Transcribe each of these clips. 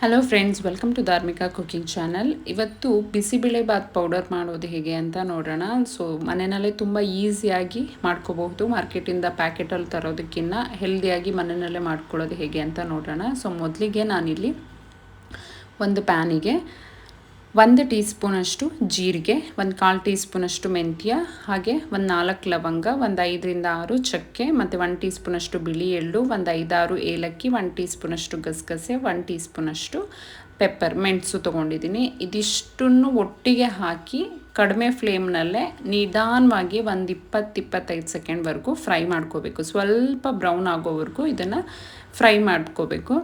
Hello friends welcome to Dharmika cooking channel ಇವತ್ತು bisibelebath powder ಮಾಡೋದು ಹೇಗೆ ಅಂತ ನೋಡೋಣ. ಸೊ ಮನೆಯಲ್ಲೇ ತುಂಬ ಈಸಿಯಾಗಿ ಮಾಡ್ಕೋಬಹುದು. ಮಾರ್ಕೆಟಿಂದ ಪ್ಯಾಕೆಟಲ್ಲಿ ತರೋದಕ್ಕಿಂತ ಹೆಲ್ದಿಯಾಗಿ ಮನೆಯಲ್ಲೇ ಮಾಡ್ಕೊಳ್ಳೋದು ಹೇಗೆ ಅಂತ ನೋಡೋಣ. ಸೊ ಮೊದಲಿಗೆ ನಾನಿಲ್ಲಿ ಒಂದು ಪ್ಯಾನಿಗೆ ಒಂದು ಟೀ ಸ್ಪೂನಷ್ಟು ಜೀರಿಗೆ, ಒಂದು ಕಾಲು ಟೀ ಸ್ಪೂನಷ್ಟು ಮೆಂತ್ಯ, ಹಾಗೆ ಒಂದು ನಾಲ್ಕು ಲವಂಗ, ಒಂದು ಐದರಿಂದ ಆರು ಚಕ್ಕೆ ಮತ್ತು ಒಂದು ಟೀ ಸ್ಪೂನಷ್ಟು ಬಿಳಿ ಎಳ್ಳು, ಒಂದು ಐದಾರು ಏಲಕ್ಕಿ, ಒಂದು ಟೀ ಸ್ಪೂನಷ್ಟು ಗಸಗಸೆ, ಒಂದು ಟೀ ಸ್ಪೂನಷ್ಟು ಪೆಪ್ಪರ್ ಮೆಣಸು ತೊಗೊಂಡಿದ್ದೀನಿ. ಇದಿಷ್ಟನ್ನು ಒಟ್ಟಿಗೆ ಹಾಕಿ ಕಡಿಮೆ ಫ್ಲೇಮ್ನಲ್ಲೇ ನಿಧಾನವಾಗಿ ಒಂದು ಇಪ್ಪತ್ತು ಇಪ್ಪತ್ತೈದು ಸೆಕೆಂಡ್ವರೆಗೂ ಫ್ರೈ ಮಾಡ್ಕೋಬೇಕು. ಸ್ವಲ್ಪ ಬ್ರೌನ್ ಆಗೋವರೆಗೂ ಇದನ್ನು ಫ್ರೈ ಮಾಡ್ಕೋಬೇಕು.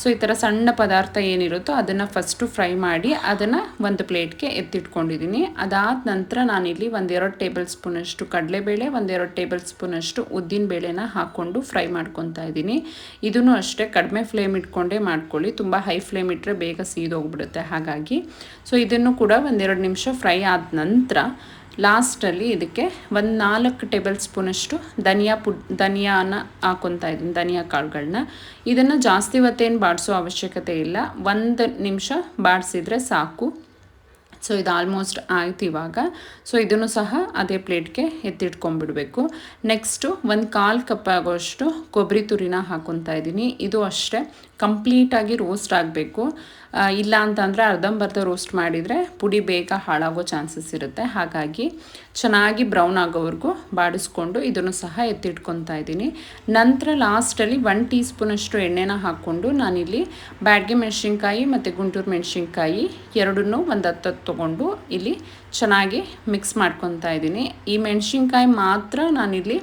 ಸೊ, ಈ ಥರ ಸಣ್ಣ ಪದಾರ್ಥ ಏನಿರುತ್ತೋ ಅದನ್ನು ಫಸ್ಟು ಫ್ರೈ ಮಾಡಿ ಅದನ್ನು ಒಂದು ಪ್ಲೇಟ್ಗೆ ಎತ್ತಿಟ್ಕೊಂಡಿದ್ದೀನಿ. ಅದಾದ ನಂತರ ನಾನಿಲ್ಲಿ ಒಂದೆರಡು ಟೇಬಲ್ ಸ್ಪೂನಷ್ಟು ಕಡಲೆಬೇಳೆ, ಒಂದೆರಡು ಟೇಬಲ್ ಸ್ಪೂನಷ್ಟು ಉದ್ದಿನ ಬೇಳೆನ ಹಾಕ್ಕೊಂಡು ಫ್ರೈ ಮಾಡ್ಕೊತಾ ಇದ್ದೀನಿ. ಇದನ್ನು ಅಷ್ಟೇ ಕಡಿಮೆ ಫ್ಲೇಮ್ ಇಟ್ಕೊಂಡೇ ಮಾಡ್ಕೊಳ್ಳಿ. ತುಂಬ ಹೈ ಫ್ಲೇಮ್ ಇಟ್ಟರೆ ಬೇಗ ಸೀದೋಗ್ಬಿಡುತ್ತೆ ಹಾಗಾಗಿ. ಸೊ, ಇದನ್ನು ಕೂಡ ಒಂದೆರಡು ನಿಮಿಷ ಫ್ರೈ ಆದ ನಂತರ ಲಾಸ್ಟಲ್ಲಿ ಇದಕ್ಕೆ ಒಂದು ನಾಲ್ಕು ಟೇಬಲ್ ಸ್ಪೂನಷ್ಟು ಧನಿಯಾ ಪುಡ್, ಧನಿಯಾನ ಹಾಕೊತಾ ಇದ್ದೀನಿ, ಧನಿಯಾ ಕಾಳುಗಳನ್ನ ಇದನ್ನು ಜಾಸ್ತಿ ಹೊತ್ತೇನು ಬಾಡಿಸೋ ಅವಶ್ಯಕತೆ ಇಲ್ಲ. ಒಂದು ನಿಮಿಷ ಬಾಡಿಸಿದ್ರೆ ಸಾಕು. ಸೊ ಇದು ಆಲ್ಮೋಸ್ಟ್ ಆಯ್ತು ಇವಾಗ. ಸೊ ಇದನ್ನು ಸಹ ಅದೇ ಪ್ಲೇಟ್ಗೆ ಎತ್ತಿಟ್ಕೊಂಡ್ಬಿಡಬೇಕು. ನೆಕ್ಸ್ಟು ಒಂದು ಕಾಲು ಕಪ್ ಆಗೋಷ್ಟು ಕೊಬ್ಬರಿ ತುರಿನ ಹಾಕೊತಾ ಇದ್ದೀನಿ. ಇದು ಅಷ್ಟೇ. ಕಂಪ್ಲೀಟಾಗಿ ರೋಸ್ಟ್ ಆಗಬೇಕು. ಇಲ್ಲ ಅಂತಂದರೆ ಅರ್ಧಂಬರ್ಧ ರೋಸ್ಟ್ ಮಾಡಿದರೆ ಪುಡಿ ಬೇಗ ಹಾಳಾಗೋ ಚಾನ್ಸಸ್ ಇರುತ್ತೆ. ಹಾಗಾಗಿ ಚೆನ್ನಾಗಿ ಬ್ರೌನ್ ಆಗೋವರೆಗೂ ಬಾಡಿಸ್ಕೊಂಡು ಇದನ್ನು ಸಹ ಎತ್ತಿಟ್ಕೊತಾ ಇದ್ದೀನಿ. ನಂತರ ಲಾಸ್ಟಲ್ಲಿ ಒನ್ ಟೀ ಸ್ಪೂನಷ್ಟು ಎಣ್ಣೆನ ಹಾಕ್ಕೊಂಡು ನಾನಿಲ್ಲಿ ಬ್ಯಾಡ್ಗೆ ಮೆಣಸಿನ್ಕಾಯಿ ಮತ್ತು ಗುಂಟೂರು ಮೆಣಸಿನ್ಕಾಯಿ ಎರಡನ್ನೂ ಒಂದು ಹತ್ತತ್ತು ತೊಗೊಂಡು ಇಲ್ಲಿ ಚೆನ್ನಾಗಿ ಮಿಕ್ಸ್ ಮಾಡ್ಕೊತಾ ಇದ್ದೀನಿ. ಈ ಮೆಣಸಿನ್ಕಾಯಿ ಮಾತ್ರ ನಾನಿಲ್ಲಿ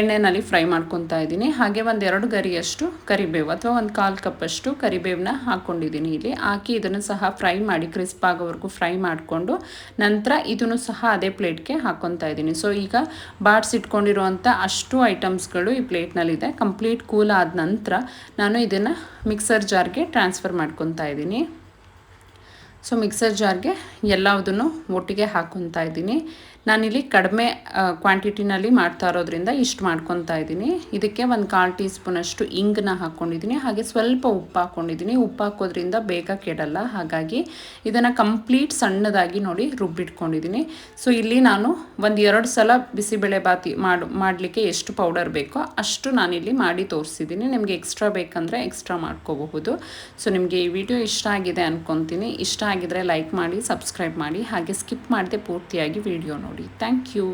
ಎಣ್ಣೆನಲ್ಲಿ ಫ್ರೈ ಮಾಡ್ಕೊತಾ ಇದ್ದೀನಿ. ಹಾಗೆ ಒಂದು ಎರಡು ಗರಿಯಷ್ಟು ಕರಿಬೇವು ಅಥವಾ ಒಂದು ಕಾಲು ಕಪ್ಪಷ್ಟು ಕರಿಬೇವನ್ನ ಹಾಕ್ಕೊಂಡಿದ್ದೀನಿ ಇಲ್ಲಿ. ಹಾಕಿ ಇದನ್ನು ಸಹ ಫ್ರೈ ಮಾಡಿ, ಕ್ರಿಸ್ಪ್ ಆಗೋವರೆಗೂ ಫ್ರೈ ಮಾಡಿಕೊಂಡು ನಂತರ ಇದನ್ನು ಸಹ ಅದೇ ಪ್ಲೇಟ್ಗೆ ಹಾಕ್ಕೊತಾ ಇದ್ದೀನಿ. ಸೊ ಈಗ ಬಾಡ್ಸಿಟ್ಕೊಂಡಿರುವಂಥ ಅಷ್ಟು ಐಟಮ್ಸ್ಗಳು ಈ ಪ್ಲೇಟ್ನಲ್ಲಿದೆ. ಕಂಪ್ಲೀಟ್ ಕೂಲ್ ಆದ ನಂತರ ನಾನು ಇದನ್ನು ಮಿಕ್ಸರ್ ಜಾರ್ಗೆ ಟ್ರಾನ್ಸ್ಫರ್ ಮಾಡ್ಕೊತಾ ಇದ್ದೀನಿ. ಸೊ ಮಿಕ್ಸರ್ ಜಾರ್ಗೆ ಎಲ್ಲದನ್ನು ಒಟ್ಟಿಗೆ ಹಾಕ್ಕೊತಾ ಇದ್ದೀನಿ. ನಾನಿಲ್ಲಿ ಕಡಿಮೆ ಕ್ವಾಂಟಿಟಿನಲ್ಲಿ ಮಾಡ್ತಾ ಇರೋದ್ರಿಂದ ಇಷ್ಟು ಮಾಡ್ಕೊತಾ ಇದ್ದೀನಿ. ಇದಕ್ಕೆ ಒಂದು ಕಾಲು ಟೀ ಸ್ಪೂನಷ್ಟು ಇಂಗನ್ನ ಹಾಕ್ಕೊಂಡಿದ್ದೀನಿ ಹಾಗೆ ಸ್ವಲ್ಪ ಉಪ್ಪು ಹಾಕ್ಕೊಂಡಿದ್ದೀನಿ ಉಪ್ಪು ಹಾಕೋದ್ರಿಂದ ಬೇಗ ಕೆಡಲ್ಲ. ಹಾಗಾಗಿ ಇದನ್ನು ಕಂಪ್ಲೀಟ್ ಸಣ್ಣದಾಗಿ ನೋಡಿ ರುಬ್ಬಿಟ್ಕೊಂಡಿದ್ದೀನಿ. ಸೊ ಇಲ್ಲಿ ನಾನು ಒಂದು ಎರಡು ಸಲ ಬಿಸಿಬೇಳೆ ಬಾತಿ ಮಾಡು, ಮಾಡಲಿಕ್ಕೆ ಎಷ್ಟು ಪೌಡರ್ ಬೇಕೋ ಅಷ್ಟು ನಾನಿಲ್ಲಿ ಮಾಡಿ ತೋರಿಸಿದ್ದೀನಿ. ನಿಮಗೆ ಎಕ್ಸ್ಟ್ರಾ ಬೇಕಂದರೆ ಎಕ್ಸ್ಟ್ರಾ ಮಾಡ್ಕೋಬಹುದು. ಸೊ ನಿಮಗೆ ಈ ವಿಡಿಯೋ ಇಷ್ಟ ಆಗಿದೆ ಅಂದ್ಕೊತೀನಿ ಇಷ್ಟ ಆಗಿದರೆ ಲೈಕ್ ಮಾಡಿ ಸಬ್ಸ್ಕ್ರೈಬ್ ಮಾಡಿ ಹಾಗೆ ಸ್ಕಿಪ್ ಮಾಡದೆ ಪೂರ್ತಿಯಾಗಿ ವಿಡಿಯೋ ನೋಡಿ. Thank you